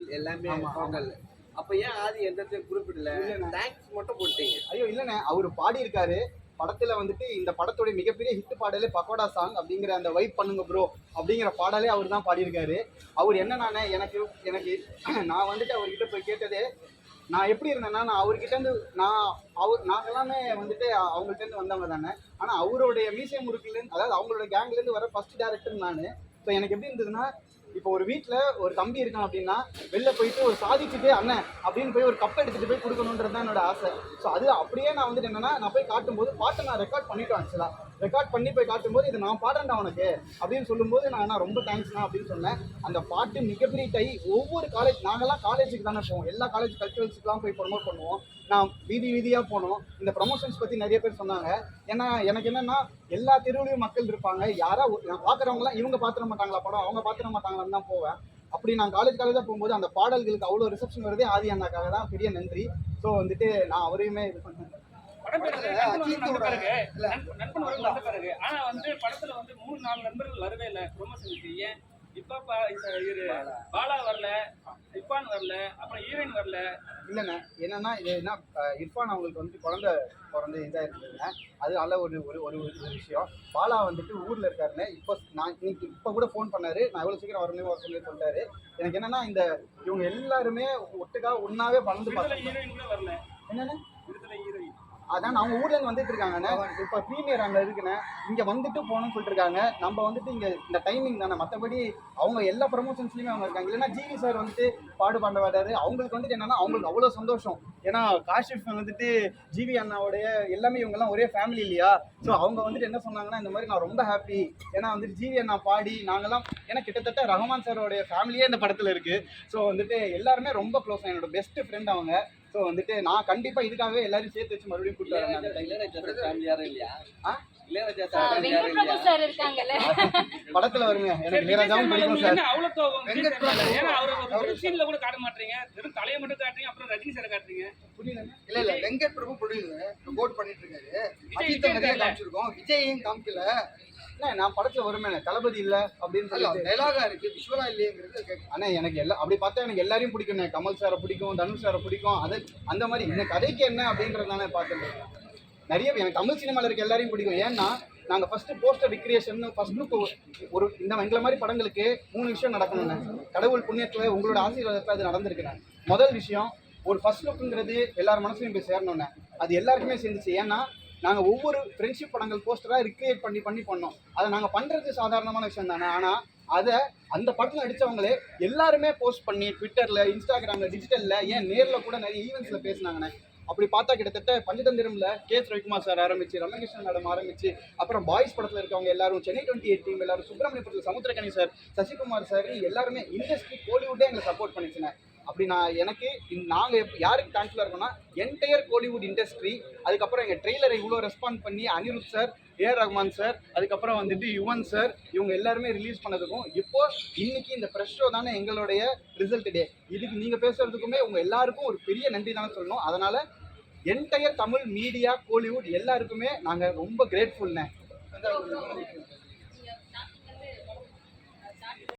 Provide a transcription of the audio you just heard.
எல்லாமே பொங்கல் அப்ப ஏன் ஆதி எந்த குறிப்பிடல. தேங்க்ஸ் மட்டும் போட்டீங்க. ஐயோ இல்லைண்ணே. அவர் பாடியிருக்காரு. படத்துல வந்துட்டு இந்த படத்தோட மிகப்பெரிய ஹிட் பாடலே பக்கோடா சாங் அப்படிங்கிற அந்த வைப் பண்ணுங்க ப்ரோ அப்படிங்கிற பாடலே அவர் தான் பாடியிருக்காரு. அவர் என்னன்னானே எனக்கு எனக்கு நான் வந்துட்டு அவர்கிட்ட போய் கேட்டதே நான் எப்படி இருந்தேன்னா நான் அவர்கிட்ட இருந்து நான் அவர் நாங்கள் எல்லாமே வந்துட்டு அவங்கள்ட்ட இருந்து வந்தவங்க தானே. ஆனால் அவருடைய மீசை முறுக்குலேருந்து அதாவது அவங்களோட கேங்லேருந்து வர ஃபர்ஸ்ட் டேரக்டர் நான். ஸோ எனக்கு எப்படி இருந்ததுன்னா இப்போ ஒரு வீட்டில் ஒரு தம்பி இருக்கான் அப்படின்னா வெளில போயிட்டு ஒரு சாதிச்சுட்டு அண்ணன் அப்படின்னு போய் ஒரு கப் எடுத்துகிட்டு போய் கொடுக்கணுன்றது தான் என்னோட ஆசை. ஸோ அது அப்படியே நான் வந்துட்டு என்னன்னா நான் போய் காட்டும்போது பாட்டை நான் ரெக்கார்ட் பண்ணிட்டு ஆக்சுவலாக ரெக்கார்ட் பண்ணி போய் காட்டும்போது இது நான் பாடுறேன்டா உனக்கு. அப்படின்னு சொல்லும்போது நான் நான் ரொம்ப தேங்க்ஸ்ண்ணா அப்படின்னு சொன்னேன். அந்த பாட்டு மிகப்பெரிய டை ஒவ்வொரு காலேஜ் நாங்கள்லாம் காலேஜுக்கு தானே போவோம். எல்லா காலேஜ் கல்ச்சுரல்ஸுக்குலாம் போய் ப்ரொமோட் பண்ணுவோம். நான் வீதி வீதியாக போனோம். இந்த ப்ரமோஷன்ஸ் பற்றி நிறைய பேர் சொன்னாங்க. ஏன்னா எனக்கு என்னென்னா எல்லா தெருவுலையும் மக்கள் இருப்பாங்க. யாரா நான் பார்க்குறவங்களாம் இவங்க பார்த்துட மாட்டாங்களா படம்? அவங்க பார்த்துட மாட்டாங்களான்னு தான் போவேன். அப்படி நான் காலேஜ் காலேஜாக போகும்போது அந்த பாடல்களுக்கு அவ்வளோ ரிசப்ஷன் வருதே ஆதி அண்ணாக்காக தான். பெரிய நன்றி. ஸோ வந்துட்டு நான் அவரையுமே இது பண்ணேன். நண்பன் வரும் வந்த பிறகு. ஆனா வந்து படத்துல வந்து மூணு நாலு நண்பர்கள் வரவே இல்லை. ப்ரொமோஷனுக்கு ஏன்? இப்ப பாலா வரல இப்பான் வரல அப்புறம் ஹீரோயின் வரல. இல்லைண்ணே. என்னன்னா இது என்ன இர்ஃபான் அவங்களுக்கு வந்து குழந்தை பிறந்து இதாக இருக்குதுங்க அதனால ஒரு ஒரு ஒரு ஒரு விஷயம். பாலா வந்துட்டு ஊரில் இருக்காருன்னு இப்போ நான் இன்னைக்கு இப்போ கூட ஃபோன் பண்ணாரு. நான் எவ்வளோ சீக்கிரம் வரணும் வர சொல்லி சொல்லிட்டாரு. எனக்கு என்னன்னா இந்த இவங்க எல்லாருமே ஒட்டுக்கா ஒன்றாவே பறந்து விடுதலை பார்த்தோம் அதான் அவங்க ஊர்ல இருந்து வந்துட்டு இருக்காங்கண்ணே இப்போ ப்ரீமியர் அங்கே இருக்குண்ணே. இங்கே வந்துட்டு போகணும்னு சொல்லிட்டு இருக்காங்க. நம்ம வந்துட்டு இங்கே இந்த டைமிங் தானே. மற்றபடி அவங்க எல்லா ப்ரமோஷன்ஸ்லயுமே அவங்க இருக்காங்க. இல்லைன்னா ஜிவி சார் வந்துட்டு பாடு பண்ண வேண்டாரு அவங்களுக்கு வந்துட்டு என்னன்னா அவங்களுக்கு அவ்வளோ சந்தோஷம். ஏன்னா காஷிஃப் வந்துட்டு ஜிவி அண்ணாவுடைய எல்லாமே இவங்கெல்லாம் ஒரே ஃபேமிலி இல்லையா? ஸோ அவங்க வந்துட்டு என்ன சொன்னாங்கன்னா இந்த மாதிரி நான் ரொம்ப ஹாப்பி ஏன்னா வந்துட்டு ஜிவி அண்ணா பாடி நாங்கெல்லாம் ஏன்னா கிட்டத்தட்ட ரஹ்மான் சாரோடைய ஃபேமிலியே இந்த படத்தில் இருக்குது ஸோ வந்துட்டு எல்லாருமே ரொம்ப க்ளோஸ் என்னோட பெஸ்ட் ஃப்ரெண்ட் அவங்க. ஸோ வந்துட்டு நான் கண்டிப்பாக இதுக்காகவே எல்லாரையும் சேர்த்து வச்சு மறுபடியும் கூப்பிட்டு வரேன் அந்த ஃபேமிலி யாரும் இல்லையா? ஆ? படத்துல வருங்க. எனக்கு இளையராஜாவும் பிடிக்கும் சார். கூட காட்ட மாட்டீங்க. வெறும் தலையை மட்டும் காட்டுறீங்க அப்புறம் ரஜினி சார் காட்டுறீங்க. இல்ல இல்ல வெங்கட் பிரபு ப்ரொடியூசர் கோட் பண்ணிட்டு இருக்காரு. நிறைய? காமிச்சிருக்கோம். விஜயும் காமிக்கல. என்ன நான் படத்துல வருமே தளபதி இல்ல அப்படின்னு சொல்லி டைலாகா இருக்கு விஷுவலா இல்லையங்கிறது ஆனா எனக்கு எல்லா அப்படி பார்த்தா எனக்கு எல்லாரையும் பிடிக்கும் கமல் சாரை பிடிக்கும் தனுஷ் சாரை பிடிக்கும். அது அந்த மாதிரி இந்த கதைக்கு என்ன அப்படின்றது தானே பார்த்துட்டு. நிறைய எனக்கு தமிழ் சினிமால இருக்க எல்லாரையும் பிடிக்கும். ஏன்னா நாங்க ஃபர்ஸ்ட் போஸ்டர் விக்ரியேஷன் ஃபர்ஸ்ட் லுக் ஒரு இந்த எங்களை மாதிரி படங்களுக்கு மூணு விஷயம் நடக்கணும்னு கடவுள் புண்ணியத்துல உங்களோட ஆசீர்வாதத்துல அது நடந்திருக்குண்ணே. முதல் விஷயம் ஒரு ஃபர்ஸ்ட் லுக்குங்கிறது எல்லார் மனசுலையும் போய் சேரணும்னு அது எல்லாருக்குமே சேர்ந்துச்சு. ஏன்னா நாங்கள் ஒவ்வொரு ஃப்ரெண்ட்ஷிப் படங்கள் போஸ்டராக ரிக்ரியேட் பண்ணி பண்ணி பண்ணோம். அதை நாங்கள் பண்ணுறது சாதாரணமான விஷயம் தானே ஆனால் அதை அந்த படத்தில் நடித்தவங்களே எல்லாருமே போஸ்ட் பண்ணி ட்விட்டரில் இன்ஸ்டாகிராமில் டிஜிட்டலில் ஏன் நேரில் கூட நிறைய ஈவெண்ட்ஸில் பேசினாங்கண்ணே. அப்படி பார்த்தா கிட்டத்தட்ட பஞ்சதந்திரம்ல கே ரவிக்குமார் சார் ஆரம்பிச்சு ரமகிருஷ்ணன் மேடம் ஆரம்பிச்சு அப்புறம் பாய்ஸ் படத்தில் இருக்கவங்க எல்லாரும் சென்னை டுவெண்ட்டி எயிட் டீம் எல்லாரும் சுப்பிரமணியபுரத்தில் சமுத்திரகனி சார் சசிகுமார் சார் எல்லாருமே இண்டஸ்ட்ரி கோலிவுட்டே எங்களை சப்போர்ட் பண்ணிச்சுனேன் அப்படி நான் எனக்கு நாங்கள் எப் யாருக்கு தேங்க்ஃபுல்லாக இருக்கோம்னா என்டையர் கோலிவுட் இண்டஸ்ட்ரி அதுக்கப்புறம் எங்கள் ட்ரெய்லரை இவ்வளோ ரெஸ்பாண்ட் பண்ணி Anirudh sir AR Rahman sir அதுக்கப்புறம் வந்துட்டு யுவன் சார் இவங்க எல்லாருமே ரிலீஸ் பண்ணதுக்கும் இப்போ இன்னைக்கு இந்த ப்ரெஷ் ஷோ தானே எங்களுடைய ரிசல்ட் டே இதுக்கு நீங்கள் பேசுறதுக்குமே உங்கள் எல்லாருக்கும் ஒரு பெரிய நன்றி தானே சொல்லணும். அதனால என்டையர் தமிழ் மீடியா கோலிவுட் எல்லாருக்குமே நாங்கள் ரொம்ப கிரேட்ஃபுல்ண்ணே